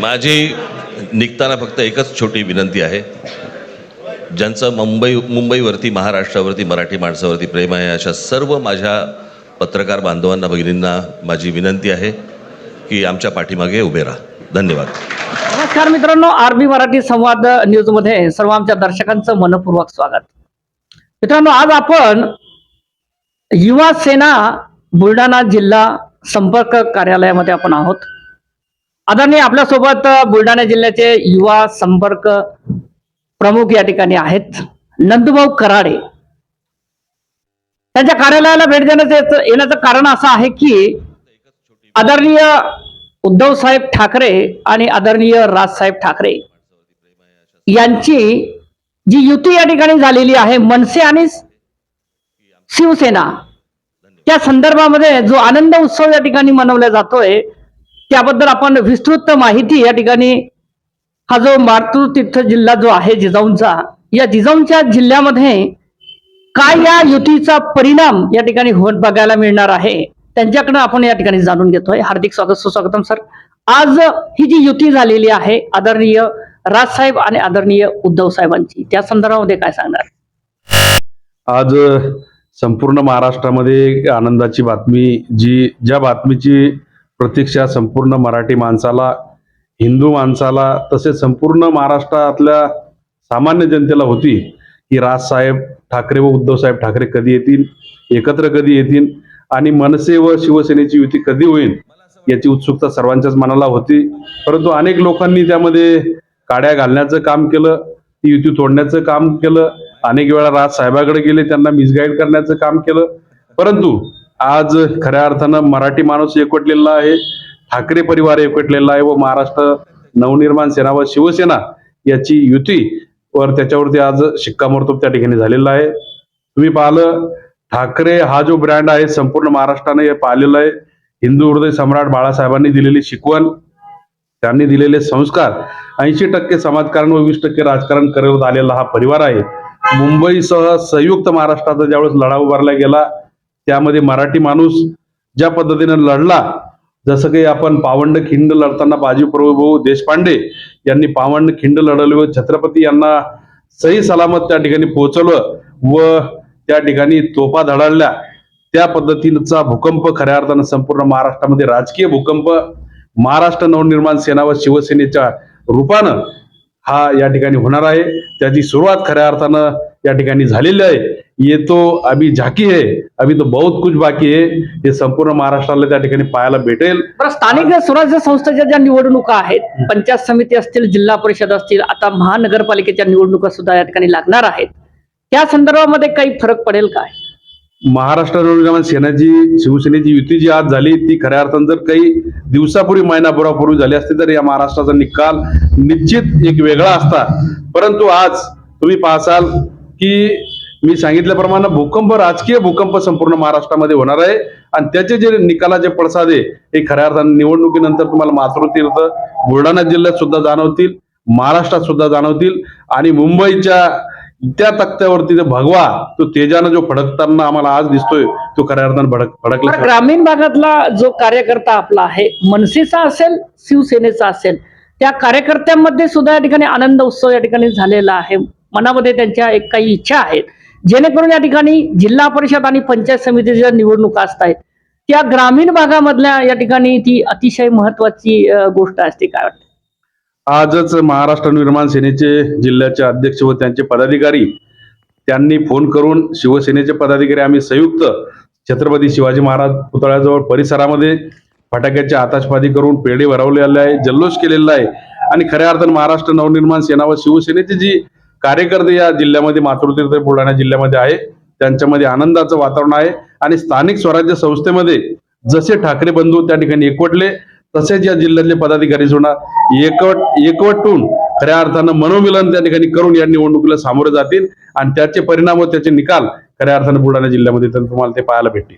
माझी निघताना फक्त एकच छोटी विनंती आहे. ज्यांचं मुंबई मुंबईवरती महाराष्ट्रावरती मराठी माणसावरती प्रेम आहे अशा सर्व माझ्या पत्रकार बांधवांना भगिनींना माझी विनंती आहे की आमच्या पाठीमागे उभे राहा. धन्यवाद. नमस्कार मित्रांनो आरबी मराठी संवाद न्यूजमध्ये सर्व आमच्या दर्शकांचं मनपूर्वक स्वागत. मित्रांनो आज आपण युवा सेना बुलढाणा जिल्हा संपर्क कार्यालयामध्ये आपण आहोत. आदरणीय आपल्यासोबत बुलढाणा जिल्ह्याचे युवा संपर्क प्रमुख या ठिकाणी आहेत. नंदुभाऊ कराडे. त्यांच्या कार्यालयाला भेट देण्याचं याचं- येण्याचं कारण असं आहे की आदरणीय उद्धव साहेब ठाकरे आणि आदरणीय राजसाहेब ठाकरे यांची जी युती या ठिकाणी झालेली आहे मनसे आणि शिवसेना त्या संदर्भामध्ये जो आनंद उत्सव या ठिकाणी मनवला जातोय त्याबद्दल आपण विस्तृत माहिती या ठिकाणी हा जो मातृतीर्थ तीर्थ जिल्हा जो आहे जिजाऊंचा या जिजाऊंच्या जिल्ह्यामध्ये काय या युतीचा परिणाम या ठिकाणी होत बघायला मिळणार आहे त्यांच्याकडनं आपण या ठिकाणी जाणून घेतोय. हार्दिक स्वागत सुस्वागतम सर. आज ही जी युती झालेली आहे आदरणीय राजसाहेब आणि आदरणीय उद्धव साहेबांची त्या संदर्भामध्ये काय सांगणार? आज संपूर्ण महाराष्ट्रामध्ये आनंदाची बातमी जी ज्या बातमीची प्रतीक्षा संपूर्ण मराठी माणसाला हिंदू माणसाला तसेच संपूर्ण महाराष्ट्रातल्या सामान्य जनतेला होती की राजसाहेब ठाकरे व उद्धवसाहेब ठाकरे कधी येतील एकत्र कधी येतील आणि मनसे व शिवसेनेची युती कधी होईल याची उत्सुकता सर्वांच्याच मनाला होती. परंतु अनेक लोकांनी त्यामध्ये काड्या घालण्याचं काम केलं ती युती तोडण्याचं काम केलं. अनेक वेळा राज साहेबाकडे गेले त्यांना मिसगाईड करण्याचं काम केलं. परंतु आज खऱ्या अर्थानं मराठी माणूस एकवटलेला आहे ठाकरे परिवार एकवटलेला आहे व महाराष्ट्र नवनिर्माण सेना व शिवसेना याची युती वर त्याच्यावरती आज शिक्कामोर्तब त्या ठिकाणी झालेला आहे. तुम्ही पाहिलं ठाकरे हा जो ब्रँड आहे संपूर्ण महाराष्ट्राने हे पाहिलेला आहे. हिंदू हृदय सम्राट बाळासाहेबांनी दिलेली शिकवण त्यांनी दिलेले संस्कार ऐंशी टक्के समाजकारण व वीस टक्के राजकारण करत आलेला हा परिवार आहे. मुंबईसह संयुक्त महाराष्ट्राचा ज्यावेळेस लढा उभारला गेला त्यामध्ये मराठी माणूस ज्या पद्धतीनं लढला जसं काही आपण पावंड खिंड लढताना बाजी प्रभू देशपांडे यांनी पावंड खिंड लढवली व छत्रपती यांना सही सलामत त्या ठिकाणी पोहोचवलं व त्या ठिकाणी तोफा धडाडल्या. त्या पद्धतीचा भूकंप खऱ्या अर्थानं संपूर्ण महाराष्ट्रामध्ये राजकीय भूकंप महाराष्ट्र नवनिर्माण सेना व शिवसेनेच्या रूपानं हा या ठिकाणी होणार आहे. त्याची सुरुवात खऱ्या अर्थानं या ठिकाणी झालेली आहे. ये तो अभी झाकी है अभी तो बहुत कुछ बाकी है। हे संपूर्ण महाराष्ट्राला त्या ठिकाणी पाहायला भेटेल. स्थानिक स्वराज्य संस्थेच्या ज्या निवडणुका आहेत पंचायत समिती असतील जिल्हा परिषद असतील आता महानगरपालिकेच्या निवडणुका सुद्धा या ठिकाणी लागणार आहेत. त्या संदर्भामध्ये काही फरक पडेल काय? महाराष्ट्र नवनिर्माण सेनेची शिवसेनेची युती जी आज झाली ती खऱ्या अर्थानं जर काही दिवसापूर्वी महिनाभरापूर्वी झाली असती तर या महाराष्ट्राचा निकाल निश्चित एक वेगळा असता. परंतु आज तुम्ही पाहसाल की मी सांगितल्याप्रमाणे भूकंप राजकीय भूकंप संपूर्ण महाराष्ट्रामध्ये होणार आहे. आणि त्याचे जे निकालाचे पडसाद आहे हे खऱ्या अर्थानं निवडणुकीनंतर तुम्हाला मातृतीर्थ बुलढाणा जिल्ह्यात सुद्धा जाणवतील महाराष्ट्रात सुद्धा जाणवतील. आणि मुंबईच्या त्या तक्त्यावरती जो भगवा तो तेजानं जो फडकताना आम्हाला आज दिसतोय तो खऱ्या अर्थानं भडक फडकला ग्रामीण भागातला जो कार्यकर्ता आपला आहे मनसेचा असेल शिवसेनेचा असेल त्या कार्यकर्त्यांमध्ये सुद्धा या ठिकाणी आनंद उत्सव या ठिकाणी झालेला आहे. मनामध्ये त्यांच्या एक काही इच्छा आहेत. जेणेकरून या ठिकाणी जिल्हा परिषद आणि पंचायत समितीच्या निवडणुका असत आहेत त्या ग्रामीण भागामधल्या या ठिकाणी ती अतिशय महत्वाची गोष्ट असते. काय वाटतं? आजच महाराष्ट्र निर्माण सेनेचे जिल्ह्याचे अध्यक्ष व त्यांचे पदाधिकारी त्यांनी फोन करून शिवसेनेचे पदाधिकारी आम्ही संयुक्त छत्रपती शिवाजी महाराज पुतळ्याजवळ परिसरामध्ये फटाक्याची आताशबाजी करून पेढे भरवलेले आहे जल्लोष केलेला आहे. आणि खऱ्या अर्थानं महाराष्ट्र नवनिर्माण सेना व शिवसेनेचे जी कार्यकर्ते या जिल्ह्यामध्ये मातृतीर्थ बुलढाणा जिल्ह्यामध्ये आहे. त्यांच्यामध्ये आनंदाचं वातावरण आहे. आणि स्थानिक स्वराज्य संस्थेमध्ये जसे ठाकरे बंधू त्या ठिकाणी एकवटले तसेच या जिल्ह्यातले पदाधिकारी सुद्धा एकवट एकवटून खऱ्या अर्थानं मनोमिलन त्या ठिकाणी करून या निवडणुकीला सामोरे जातील. आणि त्याचे परिणाम व त्याचे निकाल खऱ्या अर्थानं बुलढाणा जिल्ह्यामध्ये तर तुम्हाला ते पाहायला भेटतील.